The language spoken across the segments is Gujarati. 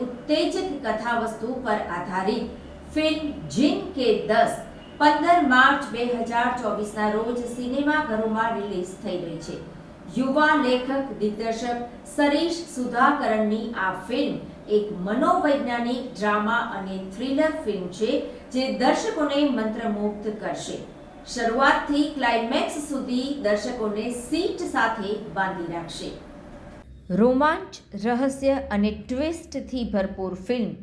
ઉત્તેજક કથાવસ્તુ પર આધારિત ફિલ્મ જીન કે દસ પંદર માર્ચ બે હજાર ચોવીસના રોજ સિનેમાઘરોમાં રિલીઝ થઈ રહી છે. યુવા લેખક, દિગ્દર્શક સરીશ સુધાકરણની આ ફિલ્મ એક મનોવૈજ્ઞાનિક ડ્રામા અને થ્રિલર ફિલ્મ છે જે દર્શકોને મંત્રમુગ્ધ કરશે. શરૂઆતથી ક્લાઇમેક્સ સુધી દર્શકોને સીટ સાથે બાંધી રાખશે. રોમાંચ, રહસ્ય અને ટ્વિસ્ટથી ભરપૂર ફિલ્મ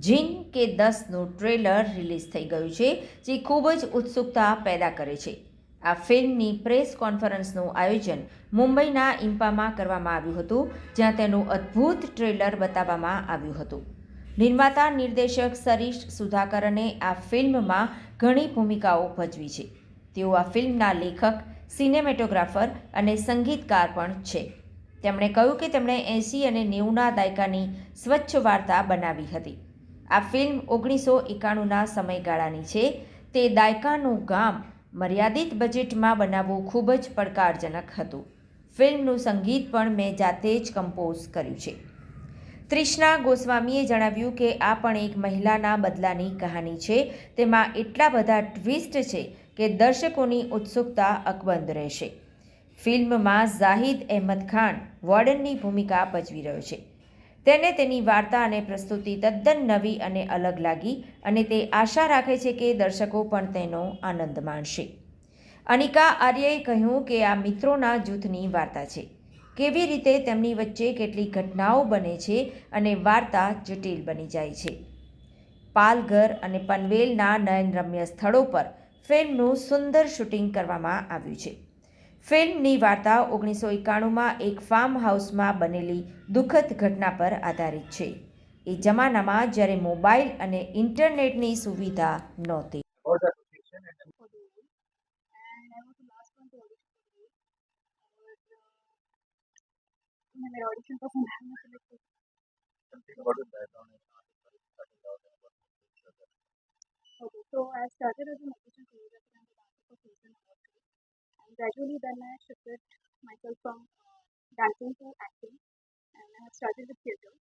જીન કે દસનું ટ્રેલર રિલીઝ થઈ ગયું છે, જે ખૂબ જ ઉત્સુકતા પેદા કરે છે. આ ફિલ્મની પ્રેસ કોન્ફરન્સનું આયોજન મુંબઈના ઇમ્પામાં કરવામાં આવ્યું હતું, જ્યાં તેનું અદ્ભુત ટ્રેલર બતાવવામાં આવ્યું હતું. નિર્માતા નિર્દેશક સરીશ સુધાકરને આ ફિલ્મમાં ઘણી ભૂમિકાઓ ભજવી છે. તેઓ આ ફિલ્મના લેખક, સિનેમેટોગ્રાફર અને સંગીતકાર પણ છે. તેમણે કહ્યું કે તેમણે એંસી અને નેવુંના દાયકાની સ્વચ્છ વાર્તા બનાવી હતી. આ ફિલ્મ ઓગણીસો એકાણુંના સમયગાળાની છે. તે દાયકાનું ગામ મર્યાદિત બજેટમાં બનાવવું ખૂબ જ પડકારજનક હતું. ફિલ્મનું સંગીત પણ મેં જાતે જ કમ્પોઝ કર્યું છે. ત્રિષ્ણા ગોસ્વામીએ જણાવ્યું કે આ પણ એક મહિલાના બદલાની કહાની છે. તેમાં એટલા બધા ટ્વિસ્ટ છે કે દર્શકોની ઉત્સુકતા અકબંધ રહેશે. ફિલ્મમાં ઝાહિદ અહેમદ ખાન વોર્ડનની ભૂમિકા ભજવી રહ્યો છે. તેને તેની વાર્તા અને પ્રસ્તુતિ તદ્દન નવી અને અલગ લાગી અને તે આશા રાખે છે કે દર્શકો પણ તેનો આનંદ માણશે. અનિકા આર્યએ કહ્યું કે આ મિત્રોના જૂથની વાર્તા છે. કેવી રીતે તેમની વચ્ચે કેટલી ઘટનાઓ બને છે અને વાર્તા જટિલ બની જાય છે. પાલઘર અને પનવેલના નયનરમ્ય સ્થળો પર ફિલ્મનું સુંદર શૂટિંગ કરવામાં આવ્યું છે. ફિલ્મની વાર્તા ઓગણીસો એકાણુંમાં એક ફાર્મ હાઉસમાં બનેલી દુઃખદ ઘટના પર આધારિત છે. એ જમાનામાં જ્યારે મોબાઈલ અને ઇન્ટરનેટની સુવિધા નહોતી. So gradually then I shifted myself from uh, dancing to acting and I have started with theatre.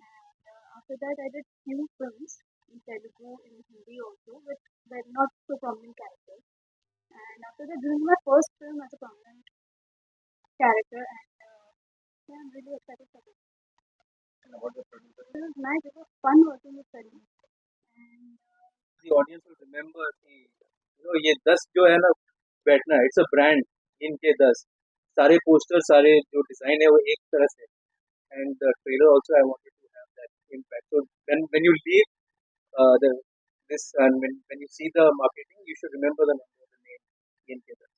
And uh, after that I did few films in Telugu, in Hindi also, with but not so prominent characters. And after that this is my first film as a prominent character and uh, yeah, I'm really excited for this. And about the producer, This is nice, it was fun working with Karim. And uh, the audience will remember कि you know ये दस जो है ना बैठना इट्स अ ब्रांड इनके दस सारे पोस्टर सारे जो डिजाइन है वो एक तरह से and the trailer also I wanted to have that impact so when when you leave uh, the this and when when you see the marketing you should remember the number the name इनके दस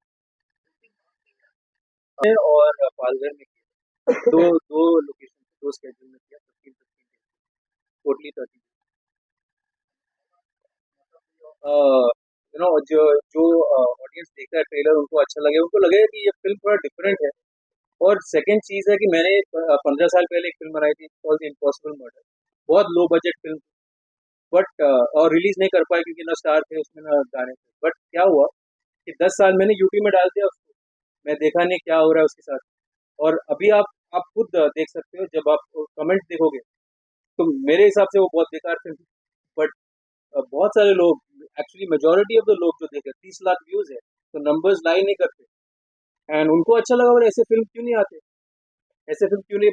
और पालघर में किया दो दो लोकेशन दो स्केड्यूल में किया fifteen fifteen totally thirty you know जो जो ऑडियंस देखता है ट्रेलर उनको अच्छा लगे। उनको लगेगा कि ये फ़िल्म थोड़ा डिफरेंट है। और सेकंड चीज़ है कि मैंने पंद्रह साल पहले एक फ़िल्म बनाई थी कॉल्ड इम्पॉसिबल मर्डर बहुत लो बजट फ़िल्म बट और रिलीज़ नहीं कर पाए क्योंकि ना स्टार थे, उसमें ना गाने थे। बट क्या हुआ कि दस साल मैंने यूट्यूब में डाल दिया उसको। मैं देखा नहीं क्या हो रहा है उसके साथ। और अभी आप आप खुद देख सकते हो, जब आप कमेंट देखोगे तो मेरे हिसाब से वो बहुत बेकार फ़िल्म बट बहुत सारे लोग एक्चुअली मेजोरिटी ऑफ द लोग जो देखे तीस लाख व्यूज है तो नंबर्स लाई नहीं करते एंड उनको अच्छा लगा और ऐसे फिल्म क्यों नहीं आते ऐसे फिल्म क्यों नहीं